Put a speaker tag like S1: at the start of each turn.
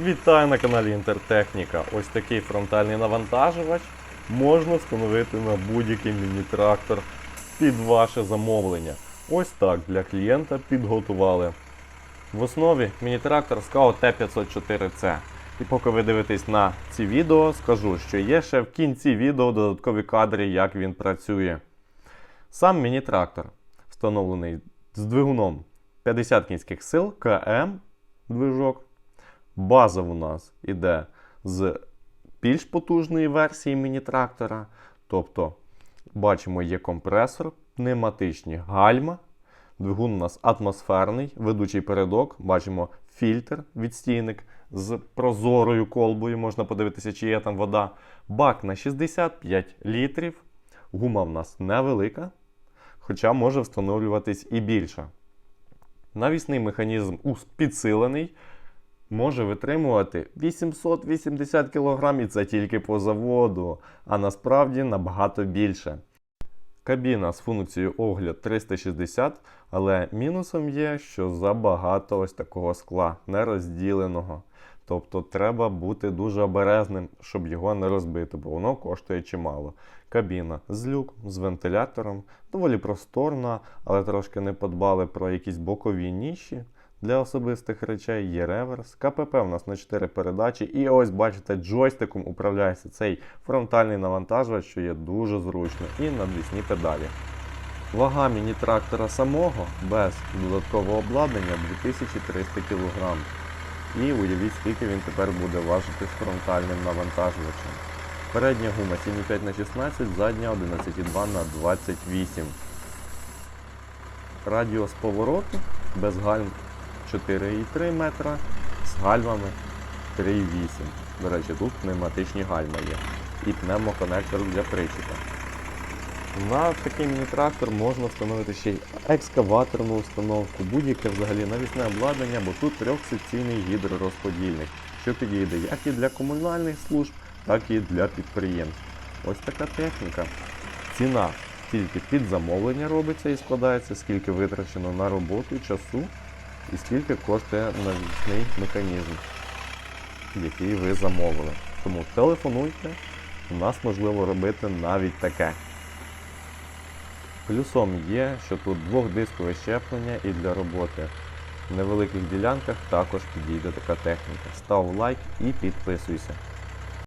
S1: Вітаю на каналі Інтертехніка. Ось такий фронтальний навантажувач можна встановити на будь-який міні-трактор під ваше замовлення. Ось так для клієнта підготували. В основі міні-трактор Scout T504C. І поки ви дивитесь на ці відео, скажу, що є ще в кінці відео додаткові кадри, як він працює. Сам міні-трактор встановлений з двигуном 50 кінських сил КМ движок. База у нас іде з більш потужної версії міні-трактора. Тобто, бачимо, є компресор, пневматичні гальма. Двигун у нас атмосферний, ведучий передок. Бачимо фільтр, відстійник з прозорою колбою. Можна подивитися, чи є там вода. Бак на 65 літрів. Гума в нас невелика, хоча може встановлюватись і більша. Навісний механізм підсилений може витримувати 880 кг і це тільки по заводу, а насправді набагато більше. Кабіна з функцією огляд 360, але мінусом є, що забагато ось такого скла нерозділеного. Тобто треба бути дуже обережним, щоб його не розбити, бо воно коштує чимало. Кабіна з люк, з вентилятором, доволі просторна, але трошки не подбали про якісь бокові ніші. Для особистих речей є реверс. КПП у нас на 4 передачі. І ось бачите, джойстиком управляється цей фронтальний навантажувач, що є дуже зручно, і надвісні педалі. Вага міні-трактора самого без додаткового обладнання 2300 кг. І уявіть, скільки він тепер буде важити з фронтальним навантажувачем. Передня гума 7,5 на 16, задня 11,2 на 28. Радіус повороту без гальм 4,3 метра, з гальмами 3,8. До речі, тут пневматичні гальма є. І пневмоконектор для причіпа. На такий міні-трактор можна встановити ще й екскаваторну установку, будь-яке взагалі навісне обладнання, бо тут трьохсекційний гідророзподільник, що підійде як і для комунальних служб, так і для підприємств. Ось така техніка. Ціна тільки під замовлення робиться і складається, скільки витрачено на роботу часу і скільки коштує навісний механізм, який ви замовили. Тому телефонуйте, у нас можливо робити навіть таке. Плюсом є, що тут двохдискове щеплення і для роботи в невеликих ділянках також підійде така техніка. Став лайк і підписуйся.